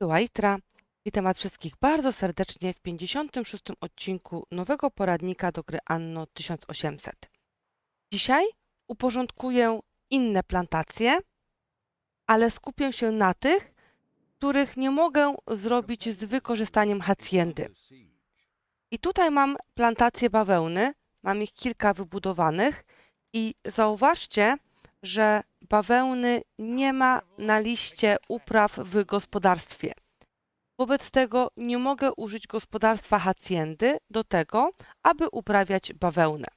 Była Itra. Witam Was wszystkich bardzo serdecznie w 56. odcinku nowego poradnika do gry Anno 1800. Dzisiaj uporządkuję inne plantacje, ale skupię się na tych, których nie mogę zrobić z wykorzystaniem hacjendy. I tutaj mam plantację bawełny, mam ich kilka wybudowanych i zauważcie, że bawełny nie ma na liście upraw w gospodarstwie. Wobec tego nie mogę użyć gospodarstwa hacjendy do tego, aby uprawiać bawełnę.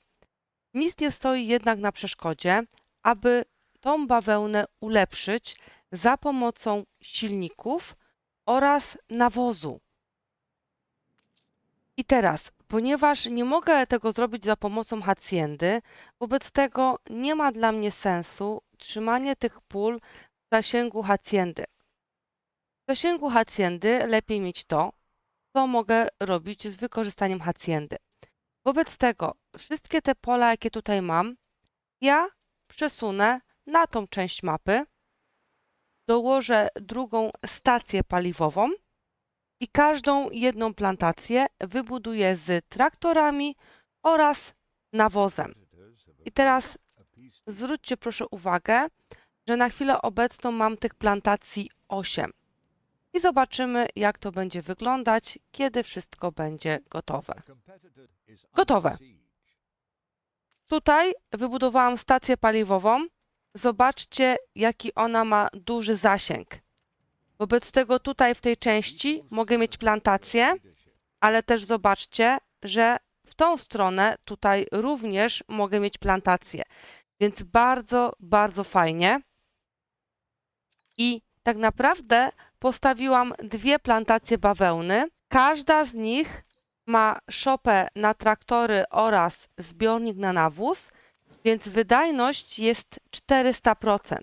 Nic nie stoi jednak na przeszkodzie, aby tą bawełnę ulepszyć za pomocą silników oraz nawozu. I teraz, ponieważ nie mogę tego zrobić za pomocą hacjendy, wobec tego nie ma dla mnie sensu trzymanie tych pól w zasięgu hacjendy. W zasięgu hacjendy lepiej mieć to, co mogę robić z wykorzystaniem hacjendy. Wobec tego wszystkie te pola, jakie tutaj mam, ja przesunę na tą część mapy, dołożę drugą stację paliwową i każdą jedną plantację wybuduję z traktorami oraz nawozem. I teraz zwróćcie proszę uwagę, że na chwilę obecną mam tych plantacji 8. I zobaczymy, jak to będzie wyglądać, kiedy wszystko będzie gotowe. Gotowe. Tutaj wybudowałam stację paliwową. Zobaczcie, jaki ona ma duży zasięg. Wobec tego tutaj w tej części mogę mieć plantację, ale też zobaczcie, że w tą stronę tutaj również mogę mieć plantację. Więc bardzo, bardzo fajnie. I tak naprawdę postawiłam dwie plantacje bawełny. Każda z nich ma szopę na traktory oraz zbiornik na nawóz, więc wydajność jest 400%.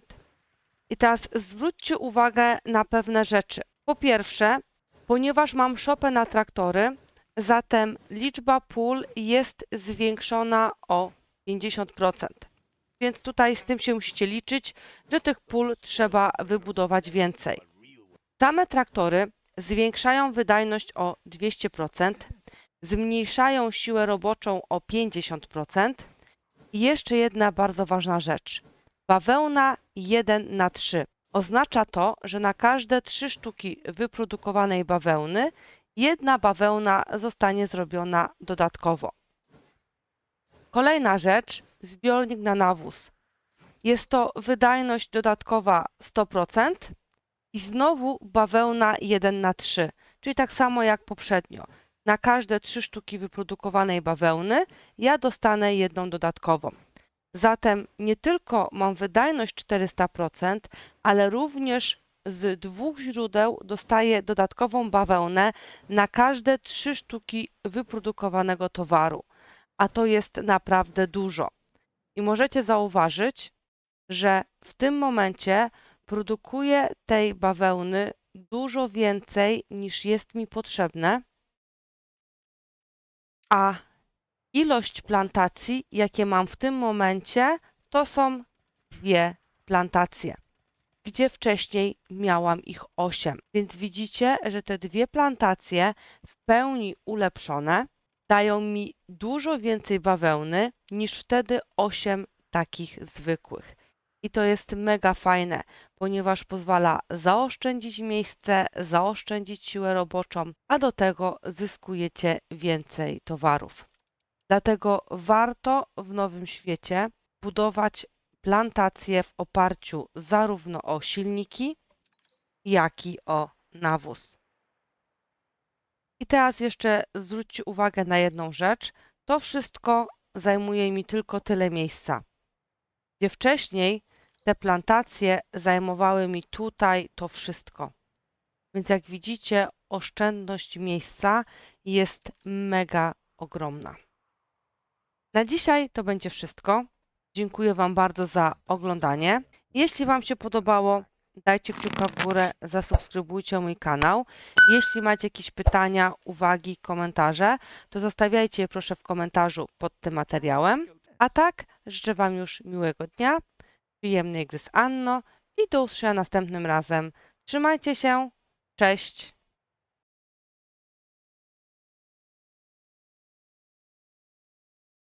I teraz zwróćcie uwagę na pewne rzeczy. Po pierwsze, ponieważ mam szopę na traktory, zatem liczba pól jest zwiększona o 50%. Więc tutaj z tym się musicie liczyć, że tych pól trzeba wybudować więcej. Same traktory zwiększają wydajność o 200%, zmniejszają siłę roboczą o 50%. I jeszcze jedna bardzo ważna rzecz. Bawełna 1 na 3. Oznacza to, że na każde 3 sztuki wyprodukowanej bawełny jedna bawełna zostanie zrobiona dodatkowo. Kolejna rzecz, zbiornik na nawóz. Jest to wydajność dodatkowa 100% i znowu bawełna 1 na 3, czyli tak samo jak poprzednio. Na każde 3 sztuki wyprodukowanej bawełny ja dostanę jedną dodatkową. Zatem nie tylko mam wydajność 400%, ale również z dwóch źródeł dostaję dodatkową bawełnę na każde 3 sztuki wyprodukowanego towaru, a to jest naprawdę dużo. I możecie zauważyć, że w tym momencie produkuję tej bawełny dużo więcej niż jest mi potrzebne, a ilość plantacji, jakie mam w tym momencie, to są dwie plantacje, gdzie wcześniej miałam ich osiem. Więc widzicie, że te dwie plantacje w pełni ulepszone dają mi dużo więcej bawełny niż wtedy osiem takich zwykłych. I to jest mega fajne, ponieważ pozwala zaoszczędzić miejsce, zaoszczędzić siłę roboczą, a do tego zyskujecie więcej towarów. Dlatego warto w nowym świecie budować plantacje w oparciu zarówno o silniki, jak i o nawóz. I teraz jeszcze zwróćcie uwagę na jedną rzecz. To wszystko zajmuje mi tylko tyle miejsca. Gdzie wcześniej te plantacje zajmowały mi tutaj to wszystko. Więc jak widzicie, oszczędność miejsca jest mega ogromna. Na dzisiaj to będzie wszystko. Dziękuję Wam bardzo za oglądanie. Jeśli Wam się podobało, dajcie kciuka w górę, zasubskrybujcie mój kanał. Jeśli macie jakieś pytania, uwagi, komentarze, to zostawiajcie je proszę w komentarzu pod tym materiałem. A tak, życzę Wam już miłego dnia, przyjemnej gry z Anno i do usłyszenia następnym razem. Trzymajcie się, Cześć.